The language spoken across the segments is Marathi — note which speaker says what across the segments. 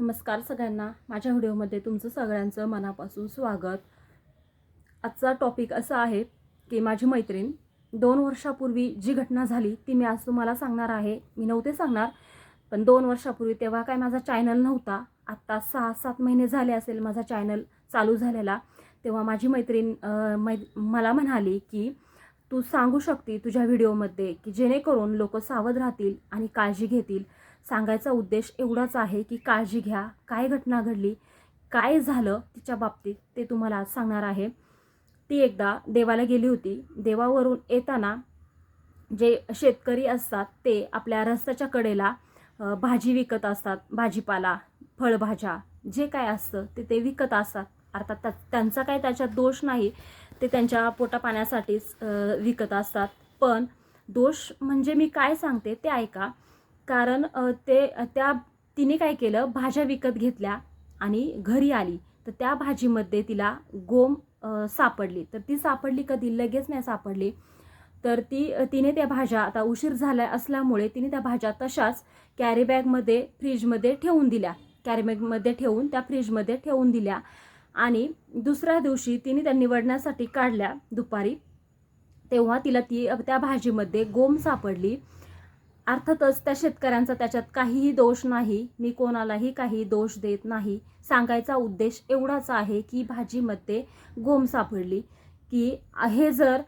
Speaker 1: नमस्कार सगळ्यांना. माझ्या व्हिडिओमध्ये तुमचं सगळ्यांचं मनापासून स्वागत. आजचा टॉपिक असा आहे की माझी मैत्रीण दोन वर्षापूर्वी जी घटना झाली ती मी आज तुम्हाला सांगणार आहे. मी नव्हते सांगणार पण दोन वर्षापूर्वी तेव्हा काय माझा चॅनल नव्हता. आत्ता सहा सात महिने झाले असेल माझा चॅनल चालू झालेला. तेव्हा माझी मैत्रीण मै मला म्हणाली की तू सांगू शकते तुझ्या व्हिडिओमध्ये की जेणेकरून लोक सावध राहतील आणि काळजी घेतील. सांगायचा उद्देश एवढाच आहे की काळजी घ्या. काय घटना घडली? काय झालं तिच्या बाबतीत ते तुम्हाला आज सांगणार आहे. ती एकदा देवाला गेली होती. देवावरून येताना जे शेतकरी असतात ते आपल्या रस्त्याच्या कडेला भाजी विकत असतात. भाजीपाला फळभाज्या जे काय असतं ते ते विकत असतात. अर्थात त्या- त्यांचा काय त्याच्यात दोष नाही. ते त्यांच्या पोटापाण्यासाठीच विकत असतात. पण दोष म्हणजे मी काय सांगते ते ऐका. कारण ते त्या तिने काय केलं? भाज्या विकत घेतल्या आणि घरी आली. तर त्या भाजीमध्ये तिला गोम सापडली. तर ती सापडली कधी? लगेच नाही सापडली. तर ती तिने त्या भाज्या आता उशीर झाला असल्यामुळे तिने त्या भाज्या तशाच कॅरीबॅगमध्ये फ्रीजमध्ये ठेवून दिल्या. कॅरीबॅगमध्ये ठेवून त्या फ्रीजमध्ये ठेवून दिल्या. आणि दुसऱ्या दिवशी तिने त्या निवडण्यासाठी काढल्या दुपारी. तेव्हा तिला ती त्या भाजीमध्ये गोम सापडली. अर्थातच त्या शेतकऱ्यांचा त्याच्यात काहीही दोष नाही मी कोणालाही काही दोष देत नाही. सांगायचा उद्देश एवढाच आहे की भाजीमध्ये गोम सापडली. की हे जर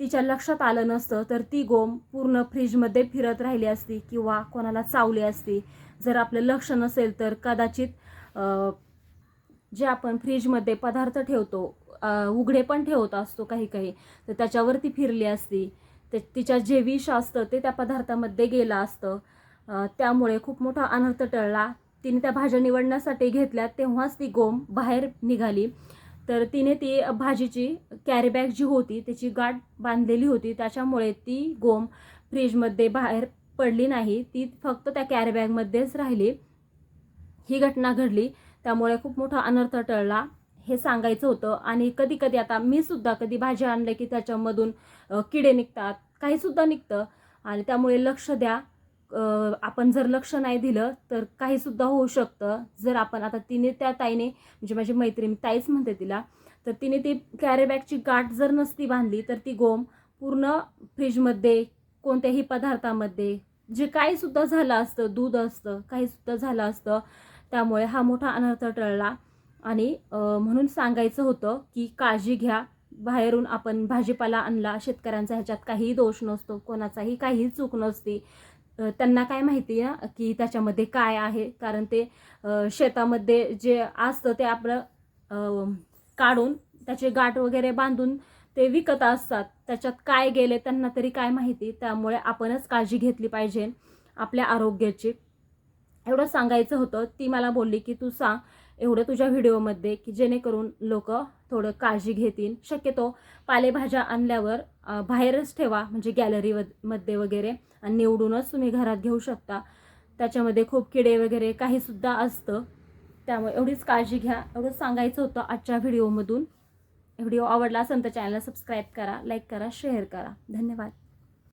Speaker 1: तिच्या लक्षात आलं नसतं तर ती गोम पूर्ण फ्रीजमध्ये फिरत राहिली असती किंवा कोणाला चावली असती. जर आपलं लक्ष नसेल तर कदाचित जे आपण फ्रीजमध्ये पदार्थ ठेवतो उघडे पण ठेवत असतो काही काही तर त्याच्यावरती फिरली असती. ते तिच्या जे विष असतं ते त्या पदार्थामध्ये गेलं असतं. त्यामुळे खूप मोठा अनर्थ टळला. तिने त्या भाज्या निवडण्यासाठी घेतल्या तेव्हाच ती गोम बाहेर निघाली. तर तिने ती भाजीची कॅरीबॅग जी होती त्याची गाठ बांधलेली होती. त्याच्यामुळे ती गोम फ्रीजमध्ये बाहेर पडली नाही. ती फक्त त्या कॅरीबॅगमध्येच राहिली. ही घटना घडली. त्यामुळे खूप मोठा अनर्थ टळला. हे सांगायचं होतं. आणि कधी कधी आता मी सुद्धा कधी भाज्या आणले की त्याच्यामधून किडे निघतात. काही सुद्धा निघतं. आणि त्यामुळे लक्ष द्या. आपण जर लक्ष नाही दिलं तर काही सुद्धा होऊ शकतं. जर आपण आता तिने त्या ताईने म्हणजे माझी मैत्रीण ताईच म्हणते तिला तर तिने ती कॅरीबॅगची गाठ जर नसती बांधली तर ती गोम पूर्ण फ्रीजमध्ये कोणत्याही पदार्थामध्ये जे काही सुद्धा झालं असतं दूध असतं काही सुद्धा झालं असतं त्यामुळे हा मोठा अनर्थ टळला. आणि म्हणून सांगायचं होतं की काळजी घ्या. बाहेरून आपण भाजीपाला आणला शेतकऱ्यांचा ह्याच्यात काहीही दोष नसतो कोणाचाही काहीही चूक नसते. त्यांना काय माहिती ना की त्याच्यामध्ये काय आहे? कारण ते शेतामध्ये जे असतं ते आपलं काढून त्याचे गाठ वगैरे बांधून ते विकत असतात. त्याच्यात काय गेले त्यांना तरी काय माहिती? त्यामुळे आपणच काळजी घेतली पाहिजे आपल्या आरोग्याची. एवढं सांगायचं होतं. ती मला बोलली की तू सांग एवढं तुझ्या व्हिडिओमध्ये की जेणेकरून लोक थोडं काळजी घेतील. शक्यतो पालेभाज्या आणल्यावर बाहेरच ठेवा म्हणजे गॅलरी मध्ये वगैरे आणि निवडूनच तुम्ही घरात घेऊ शकता. त्याच्यामध्ये खूप किडे वगैरे काही सुद्धा असतं. त्यामुळे एवढीच काळजी घ्या. एवढंच सांगायचं होतं आजच्या व्हिडिओमधून. व्हिडिओ आवडला असेल तर चॅनलला सबस्क्राईब करा लाईक करा शेअर करा. धन्यवाद.